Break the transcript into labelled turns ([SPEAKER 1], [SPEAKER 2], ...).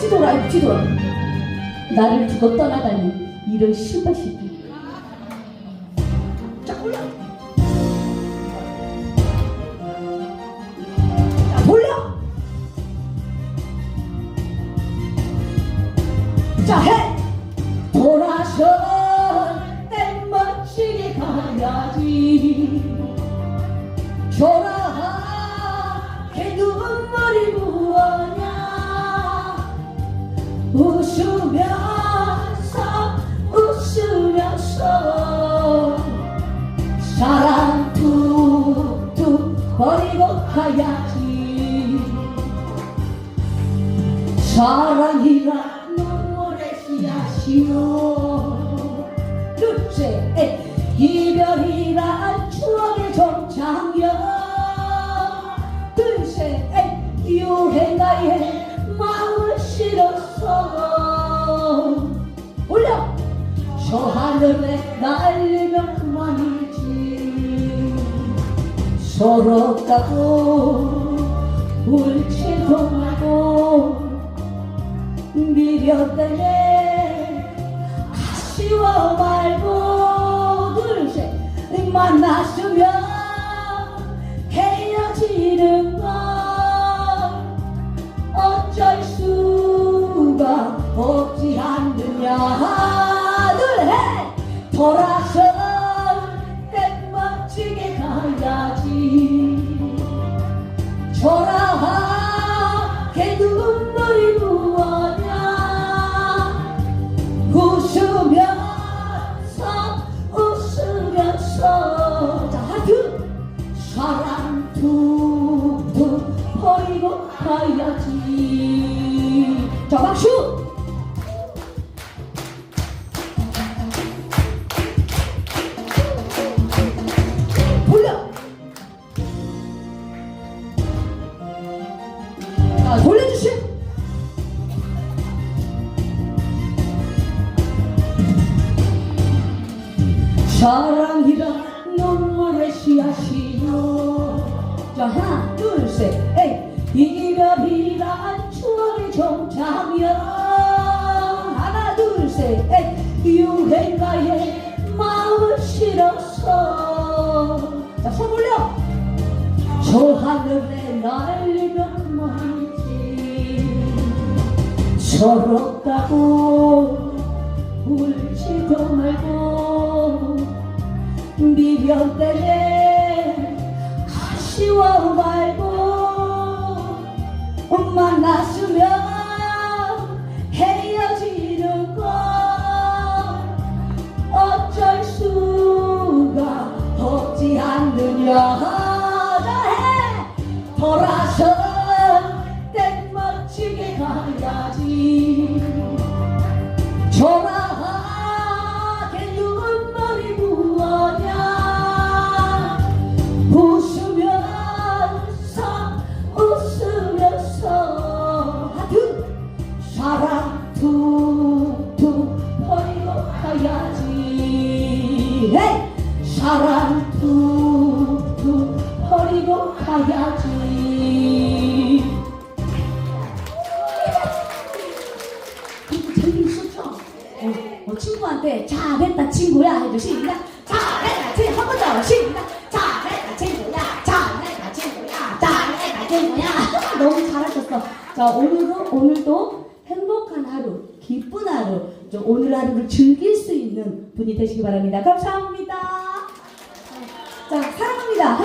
[SPEAKER 1] 뒤돌아 뒤돌아 나를 두고 떠나다니 이런 신발 새끼 자 올려 자 돌려 자해. 돌아서 때 멋지게 가야지. 초라 웃으면서 웃으면서 사랑 툭툭 버리고 가야지. 사랑이란 눈물의 씨앗이요 저 하늘에 날리면 그만이지. 서럽다고 울지도 말고 미련되네. 아쉬워 말고 둘셋. 만났으면 돌아서 때 멋지게 가야지. 초라하게 눈물이 부어냐 웃으면서 웃으면서. 자 하트! 사랑 툭툭 버리고 가야지. 자 박수 사랑이란 눈물의 씨앗이요. 자 하나 둘셋. 에이. 이별이란 추억의 종착역 하나 둘셋. 에이. 유행가에 마음을 실었어 자손 올려. 저 하늘에 날리면 말이지. 서럽다고 때문에 아쉬워 말고 만났으면 헤어지는 건 어쩔 수가 없지 않느냐 사랑 툭툭 버리고 가야지. 재미있었죠? 어, 어, 친구한테 잘했다 친구야 해줘 시작 잘했다 친구 한번 더 시작 잘했다 친구야. 잘했다 친구야. 잘했다 친구야. 너무 잘하셨어. 자 오늘도 오늘도 행복한 하루 기쁜 하루 좀 오늘 하루를 즐길 수 있는 분이 되시기 바랍니다. 감사합니다 자, 사랑합니다.